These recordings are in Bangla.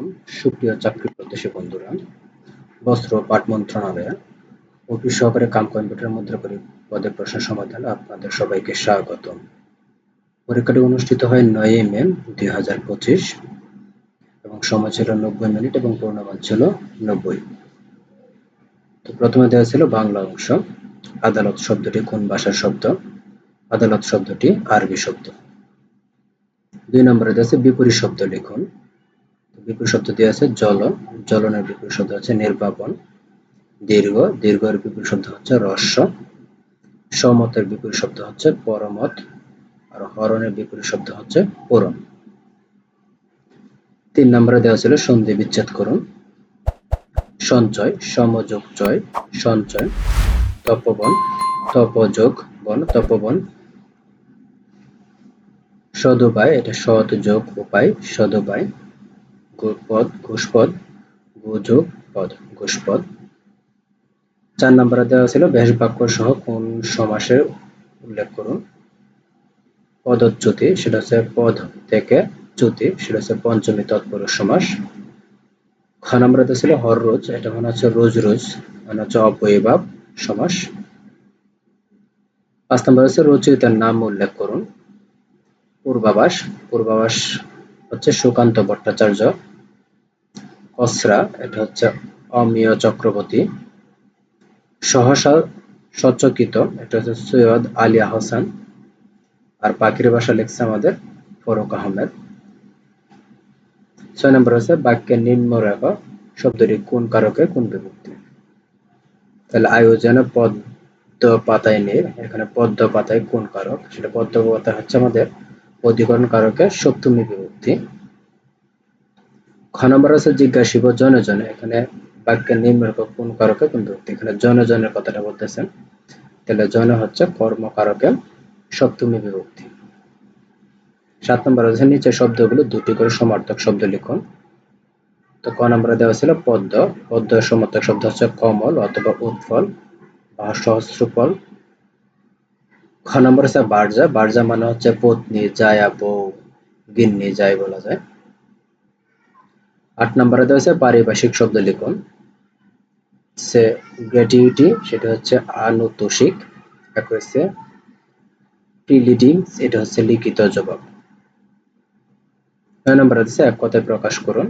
আলাইকুম। সুপ্রিয় চাকরি প্রত্যাশী বন্ধুরা, বস্ত্র, পাট মন্ত্রণালয়ে, অফিস সহকারে কাম কম্পিউটার মুদ্রাকরী পদে প্রশ্ন সমাধান আপনাদের সবাইকে স্বাগত পরীক্ষাটি অনুষ্ঠিত হয় নয় মে দুই হাজার পঁচিশ এবং সময় ছিল নব্বই মিনিট এবং পূর্ণমান ছিল নব্বই। তো প্রথমে দেওয়া ছিল বাংলা অংশ, আদালত শব্দটি কোন ভাষার শব্দ? আদালত শব্দটি আরবি শব্দ। দুই নম্বরে দেওয়া আছে বিপরীত শব্দ লিখুন। বিপরীত শব্দ দেওয়া আছে জল জলনের বিপরীত শব্দ হচ্ছে নির্বাপন। দীর্ঘ, দীর্ঘের বিপুল শব্দ হচ্ছে রস্য সমতের বিপরীত শব্দ হচ্ছে পরমত। আর হরণের বিপরীত শব্দ হচ্ছে পূরণ। তিন নম্বরে দেওয়া ছিল সন্ধি বিচ্ছেদ করুন। সঞ্চয়, সমযোগ, জয়, সঞ্চয়, তপবন, তপযোগ, বন, তপবন। সদুপায়, এটা সৎ যোগ উপায়, সদুপায়। পদ ঘুষপদ গুযোগ পদ ঘুষপদ চার নম্বরে দেওয়া ছিল বেশ বাক্য সহ কোন সমাসের উল্লেখ করুন। পদচ্যুতি, সেটা হচ্ছে পদ থেকে চ্যুতি, সেটা হচ্ছে পঞ্চমী তৎপর সমাস। খ নম্বরে দেওয়া ছিল হর রোজ, এটা মনে হচ্ছে রোজ রোজ মানে হচ্ছে অপয়ভাব সমাস। পাঁচ নম্বর হচ্ছে রচয়িতার নাম উল্লেখ করুন। পূর্বাভাস পূর্বাভাস হচ্ছে সুকান্ত ভট্টাচার্য। অসরা এটা হচ্ছে অমিয় চক্রবর্তী। সহসা সচকিত, এটা হচ্ছে সৈয়দ আলী আহসান। আর পাখির ভাষা লিখছে আমাদের ফরুক আহমেদ। ছয় নম্বর হচ্ছে বাক্যের নিম্ন রেখা, শব্দটি কোন কারকে, কোন বিভক্তি তাহলে আয়োজনে পদ্ম পাতায় নিয়ে এখানে পদ্ম পাতায় কোন কারক? সেটা পদ্ম পাতা হচ্ছে আমাদের অধিকরণ কারকে, সপ্তমী বিভক্তি। খ নম্বর আছে জিজ্ঞাসিব জনে জনে এখানে বাক্যের নিম্ন কোন কারকে? কোন বিভক্তি এখানে জনে জনের কথাটা বলতেছেন। তাহলে জন হচ্ছে কর্মকারকে সপ্তমী বিভক্তি। সাত নম্বর আছে নিচে শব্দগুলো দুটি করে সমার্থক শব্দ লিখুন। তো ক নম্বরে দেওয়া ছিল পদ্ম। পদ্ম সমার্থক শব্দ হচ্ছে কমল অথবা উৎফল বা সহস্রফল। খ নম্বর হচ্ছে বার্জা। বার্জা মানে হচ্ছে পত্নী, জায়া, বউ, গিন্নি যাই বলা যায়। আট নম্বরে দেওয়া হচ্ছে পারিভাষিক শব্দ লিখুন। সে গ্র্যাটিউটি সেটা হচ্ছে আনুতোষিক এক হচ্ছে প্রিলিডিং, এটা হচ্ছে লিখিত জবাব। নয় নম্বর হচ্ছে এক কথায় প্রকাশ করুন।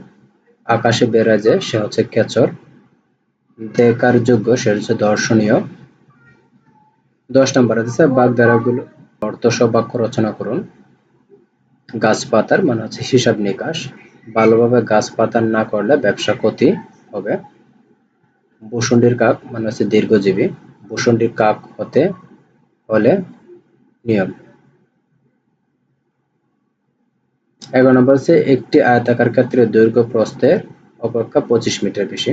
আকাশে বেড়াজে সে হচ্ছে কেচর। দেখার যোগ্য সে হচ্ছে দর্শনীয়। দশ নম্বর হচ্ছে বাগধারাগুলো অর্থ সব বাক্য রচনা করুন। গাছপাতার মানে হচ্ছে হিসাব নিকাশ। ভালোভাবে গাছ পাতার না করলে ব্যবসা ক্ষতি হবে। বসুন্ডির কাক মানে হচ্ছে দীর্ঘজীবী। বসুন্ডির কাক হতে হলে নিয়ম। এগারো নম্বর হচ্ছে একটি আয়তাকার ক্ষেত্রে দৈর্ঘ্য প্রস্থের অপেক্ষা পঁচিশ মিটার বেশি।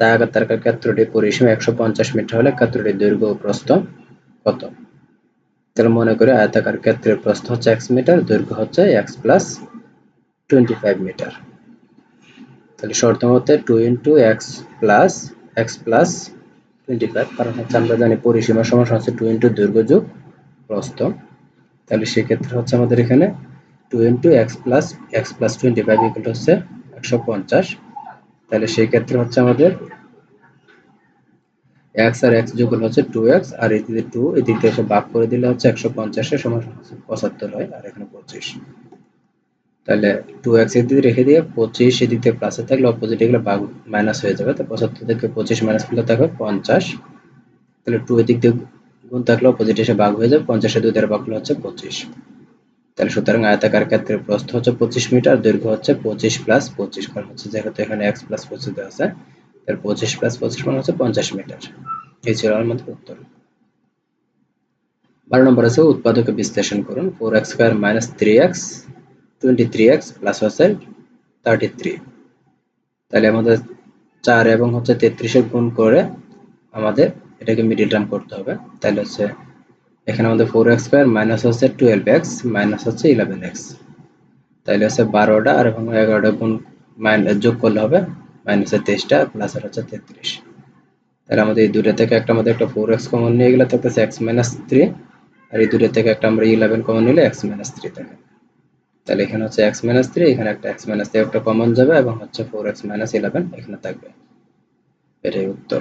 তাই আয়তাকার ক্ষেত্রটি পরিসীমা একশো পঞ্চাশ মিটার হলে ক্ষেত্রটির দৈর্ঘ্য প্রস্থ কত? তাহলে মনে করি আয়তাকার ক্ষেত্রের প্রস্থ হচ্ছে এক্স মিটার, দৈর্ঘ্য হচ্ছে X plus twenty five metre তাহলে শর্ত মতে two into X plus X plus twenty five কারণ হচ্ছে আমরা জানি পরিসীমা সমস্যা হচ্ছে টু ইন্টু দৈর্ঘ্য যোগ প্রস্থ। তাহলে সেক্ষেত্রে হচ্ছে আমাদের এখানে two into X plus X plus twenty five equal হচ্ছে একশো পঞ্চাশ। তাহলে সেই ক্ষেত্রে হচ্ছে আমাদের এক্স আর এক্স যোগ হচ্ছে টু এক্স আর এদিকে টু এদিক থেকে ভাগ করে দিলে হচ্ছে একশো পঞ্চাশের সমান পঁচাত্তর হয়, আর এখানে পঁচিশ। তাহলে টু এক্স এদিকে রেখে দিয়ে পঁচিশ এদিক থেকে প্লাসে থাকলে অপোজিট এগুলো ভাগ মাইনাস হয়ে যাবে। তো পঁচাত্তর থেকে পঁচিশ মাইনাস করলে থাকবে পঞ্চাশ। তাহলে টু এদিক দিয়ে গুণ থাকলে অপোজিট এসে ভাগ হয়ে যাবে, পঞ্চাশের দুই দ্বারা ভাগ করলে হচ্ছে পঁচিশ। তাহলে সুতরাং আয়তাকার ক্ষেত্রে প্রস্থ হচ্ছে পঁচিশ মিটার, দৈর্ঘ্য হচ্ছে পঁচিশ প্লাস পঁচিশ, কারণ হচ্ছে যেহেতু এখানে এক্স প্লাস পঁচিশ দেওয়া আছে, তাহলে পঁচিশ প্লাস পঁচিশ মানে হচ্ছে পঞ্চাশ মিটার। এই ছিল আমাদের উত্তর। বারো নম্বর আছে, উৎপাদকে বিশ্লেষণ করুন। Four X square minus three X twenty three X plus হচ্ছে থার্টি থ্রি তাহলে আমাদের চার এবং হচ্ছে তেত্রিশের গুণ করে আমাদের এটাকে মিডিল টার্ম করতে হবে। তাহলে হচ্ছে এখানে আমাদের ফোর এক্স স্কোয়ার মাইনাস হচ্ছে টুয়েলভ এক্স মাইনাস হচ্ছে ইলেভেন এক্স তাহলে হচ্ছে বারোটা আর এবং এগারোটা গুণ মাইনাস যোগ করলে হবে মাইনাসের তেইশটা প্লাস আর হচ্ছে তেত্রিশ। তাহলে আমাদের এই দুটো থেকে একটা আমাদের একটা ফোর এক্স কমন নিয়ে গেলে থাকতেছে এক্স মাইনাস থ্রি আর এই দুটো থেকে একটা আমরা ইলেভেন কমন নিলে এক্স মাইনাস থ্রি থাকে। তাহলে এখানে হচ্ছে এক্স মাইনাস থ্রি এখানে একটা এক্স মাইনাস থ্রি একটা কমন যাবে এবং হচ্ছে ফোর এক্স মাইনাস ইলেভেন এখানে থাকবে। এটাই উত্তর।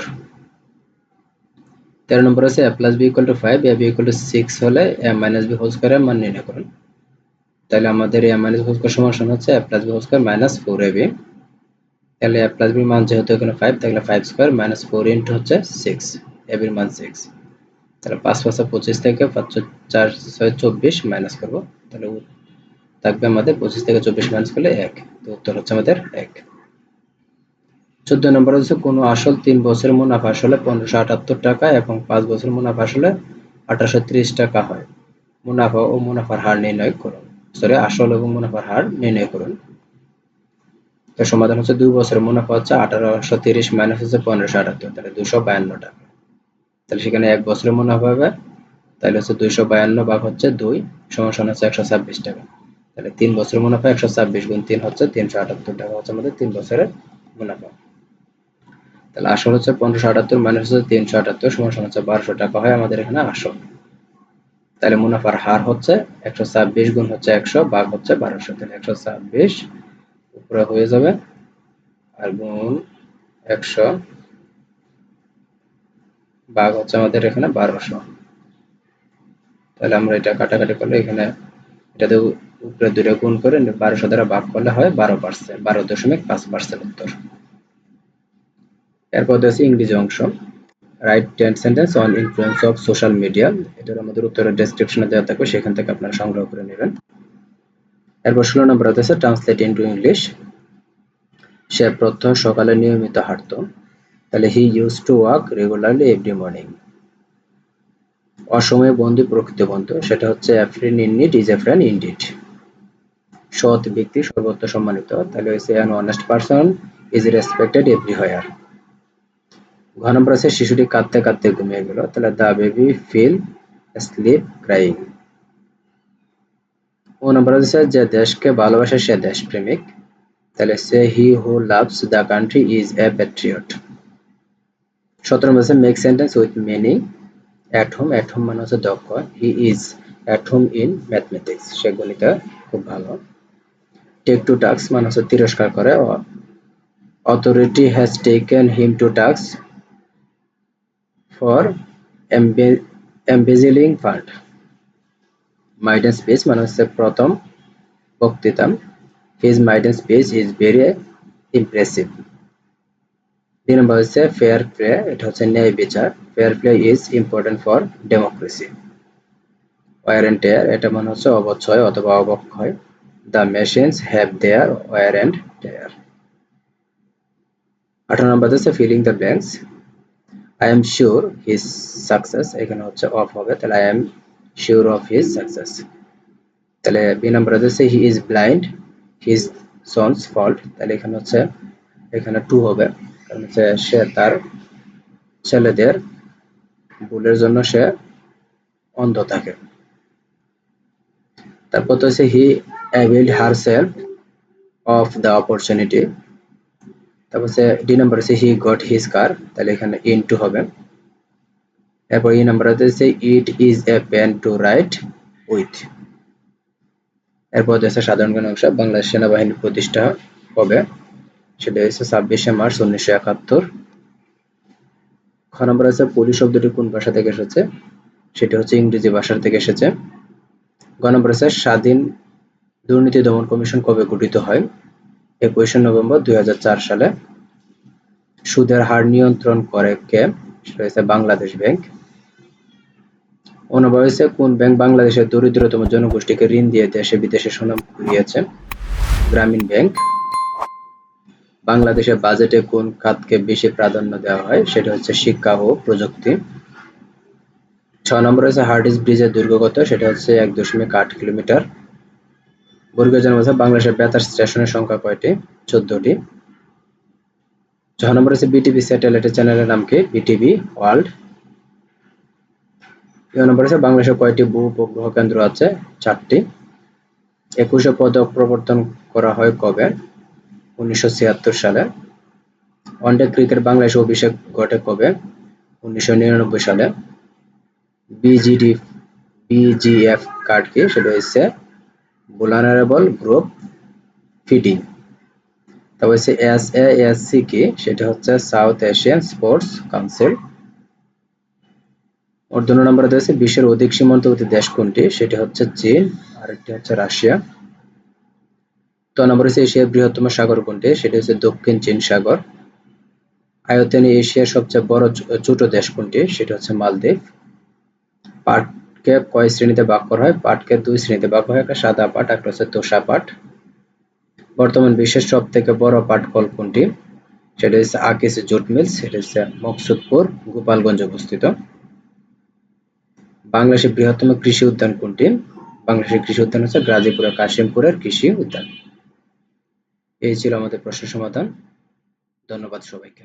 তেরো নম্বর আছে A plus B equal to five A B equal to six হলে এ মাইনাস বি হোল স্কোয়ারের মান নির্ণয় করুন। তাহলে আমাদের এ মাইনাস হোল স্কোয়ার সমান হচ্ছে A plus B whole square minus four A B তাহলে এ প্লাস বির মান যেহেতু এখানে ফাইভ তাহলে five square minus four into হচ্ছে সিক্স এ বির মান সিক্স তাহলে পাঁচ পাঁচা পঁচিশ থেকে পাঁচ চার ছয় চব্বিশ মাইনাস করব। তাহলে থাকবে আমাদের পঁচিশ থেকে চব্বিশ মাইনাস করলে এক। তো উত্তর হচ্ছে আমাদের এক। চোদ্দ নম্বর হচ্ছে, কোনো আসল তিন বছরের মুনাফা আসলে পনেরোশো আটাত্তর টাকা এবং পাঁচ বছর মুনাফা আসলে আঠারোশো ত্রিশ টাকা হয়। মুনাফা ও মুনাফার হার নির্ণয় করুন। সরি আসল এবং মুনাফার হার নির্ণয় করুন। তো সমাধান হচ্ছে, দুই বছর মুনাফা হচ্ছে আঠারোশো তিরিশ মাইনাস হচ্ছে পনেরোশো আটাত্তর, তাহলে দুশো বায়ান্ন টাকা। তাহলে সেখানে এক বছরের মুনাফা হবে, তাহলে হচ্ছে দুইশো বায়ান্ন ভাগ হচ্ছে দুই সমান হচ্ছে একশো ছাব্বিশ টাকা। তাহলে তিন বছরের মুনাফা একশো ছাব্বিশ গুণ তিন হচ্ছে তিনশো আটাত্তর টাকা হচ্ছে আমাদের তিন বছরের মুনাফা। তাহলে আসল হচ্ছে পনেরোশো আটাত্তর মাইনাস হচ্ছে তিনশো আটাত্তর সমান সমান হচ্ছে বারোশো টাকা হয় আমাদের এখানে আসল। তাহলে মুনাফার হার হচ্ছে একশো ছাব্বিশ গুণ হচ্ছে একশো, ভাগ হচ্ছে বারোশো। তাহলে একশো ছাব্বিশ উপরে হয়ে যাবে আর গুণ একশো বাঘ হচ্ছে আমাদের এখানে বারোশো। তাহলে আমরা এটা কাটাকাটি করলে এখানে এটাতে উপরে দুটো গুণ করে বারোশো দ্বারা ভাগ করলে হয় বারো পার্সেন্ট বারো দশমিক পাঁচ পার্সেন্ট উত্তর। এরপর আছে ইংরেজি অংশ। Write ten sentence on influence of social media এটার আমাদের উত্তরের ডেসক্রিপশনে দেওয়া থাকবে, সেখান থেকে আপনারা সংগ্রহ করে নেবেন। এরপর ষোলো নম্বর আছে ট্রান্সলেট ইন্টু ইংলিশ সে প্রত্যহ সকালে নিয়মিত হাঁটতো। তাহলে he use to walk regularly every morning অসময়ে বন্ধু প্রকৃত বন্ধু, সেটা হচ্ছে friend in need is a friend indeed সৎ ব্যক্তি, সর্বত্র সম্মানিত। তাহলে হচ্ছে an honest person is respected everywhere ঘ নম্বর আছে, শিশুটি কাঁদতে কাঁদতে ঘুমিয়ে গেল। তাহলে the baby fell sleep crying ও নম্বর আছে, যে দেশকে ভালোবাসে সে দেশপ্রেমিক। তাহলে সে he who loves the country is a patriot সতেরো নম্বর আছে make sentence with many at home at home মানে হচ্ছে দক্ষ। He is at home in mathematics সে গণিতে খুব ভালো। টেক টু টাস্ক মানে হচ্ছে তিরস্কার করে authority has taken him to task for embezzling fund maiden speech মানে হচ্ছে প্রথম বক্তৃতা his maiden speech is very impressive দুই নম্বর হচ্ছে ফেয়ার প্লে এটা হচ্ছে ন্যায় বিচার fair play is important for democracy wear and tear এটা মানে হচ্ছে অবক্ষয় অথবা অবক্ষয়। The machines have their wear and tear আঠারো নম্বর হচ্ছে filling the blanks I am sure his success এখানে হচ্ছে অফ হবে, তাহলে I am sure of his success তাহলে বি নাম্বার হচ্ছে he is blind his son's fault তাহলে এখানে হচ্ছে, এখানে টু হবে, কারণ হচ্ছে সে তার ছেলেদের ভুলের জন্য সে অন্ধ থাকে। তারপর তো হচ্ছে he herself of the opportunity তারপর হচ্ছে ডি নাম্বার হচ্ছে হি গট হিজ কার তাহলে এখানে ইন টু হবে। এরপর ই নাম্বার হচ্ছে it is a pen to write with এরপর হচ্ছে সাধারণ জ্ঞান অংশ, বাংলাদেশ সেনাবাহিনী প্রতিষ্ঠা হবে। সেটা হচ্ছে ছাব্বিশে মার্চ উনিশশো একাত্তর। খ নম্বর আছে পুলিশ শব্দটি কোন ভাষা থেকে এসেছে? সেটা হচ্ছে ইংরেজি ভাষার থেকে এসেছে। গ নম্বর আছে স্বাধীন দুর্নীতি দমন কমিশন কবে গঠিত হয়? একুশে নভেম্বর দুই হাজার চার সালে। সুদের হার নিয়ন্ত্রণ করে কে? সেটা হচ্ছে বাংলাদেশ ব্যাংক। হয়েছে কোন ব্যাংক বাংলাদেশের দরিদ্রতম জনগোষ্ঠীকে ঋণ দিয়ে দেশে বিদেশে সুনাম কুড়িয়েছে গ্রামীণ ব্যাংক। বাংলাদেশের বাজেটে কোন খাতকে বেশি প্রাধান্য দেওয়া হয়? সেটা হচ্ছে শিক্ষা ও প্রযুক্তি। ছ নম্বর হচ্ছে হার্ডিস ব্রিজের দৈর্ঘ্য কত সেটা হচ্ছে এক দশমিক আট কিলোমিটার। বর্গীয় জন হচ্ছে বাংলাদেশের বেতার স্টেশনের সংখ্যা কয়টি? চোদ্দটি। ছ নম্বর হচ্ছে বিটিভি স্যাটেলাইটের চ্যানেলের নাম কি? BTV world. ইয় নম্বর হচ্ছে বাংলাদেশে কয়টি ভূ উপগ্রহ কেন্দ্র আছে? চারটি। একুশে পদক প্রবর্তন করা হয় কবে? উনিশশো ছিয়াত্তর সালে। ওয়ানডে ক্রিকেট বাংলাদেশে অভিষেক ঘটে কবে? উনিশশো নিরানব্বই সালে। বিজিডি, বিজিএফ কার্ড কি? সেটা হচ্ছে ভুলানারেবল গ্রুপ ফিডিং তারপর হচ্ছে এস এ এস সি কি সেটা হচ্ছে সাউথ এশিয়ান স্পোর্টস কাউন্সিল ওর দু নম্বরে রয়েছে বিশ্বের অধিক সীমান্তবর্তী দেশ কোনটি? সেটি হচ্ছে চীন, আর একটি হচ্ছে রাশিয়া। তো নম্বর হচ্ছে এশিয়ার বৃহত্তম সাগর কোনটি? সেটি হচ্ছে দক্ষিণ চীন সাগর। আয়তনে এশিয়ার সবচেয়ে বড় ছোট দেশ কোনটি? সেটা হচ্ছে মালদ্বীপ। পাটকে কয় শ্রেণীতে ভাগ করা হয়? পাটকে দুই শ্রেণীতে ভাগ করা হয়, একটা সাদা পাট একটা হচ্ছে তোষা পাট বর্তমান বিশ্বের সব থেকে বড় পাট কল কোনটি? সেটা হচ্ছে আকিস জুট মিল, সেটা হচ্ছে মকসুদপুর, গোপালগঞ্জ অবস্থিত। বাংলাদেশের বৃহত্তম কৃষি উদ্যান কোনটি? বাংলাদেশের কৃষি উদ্যান হচ্ছে গাজীপুরের কাশিমপুরের কৃষি উদ্যান। এই ছিল আমাদের প্রশ্ন সমাধান। ধন্যবাদ সবাইকে।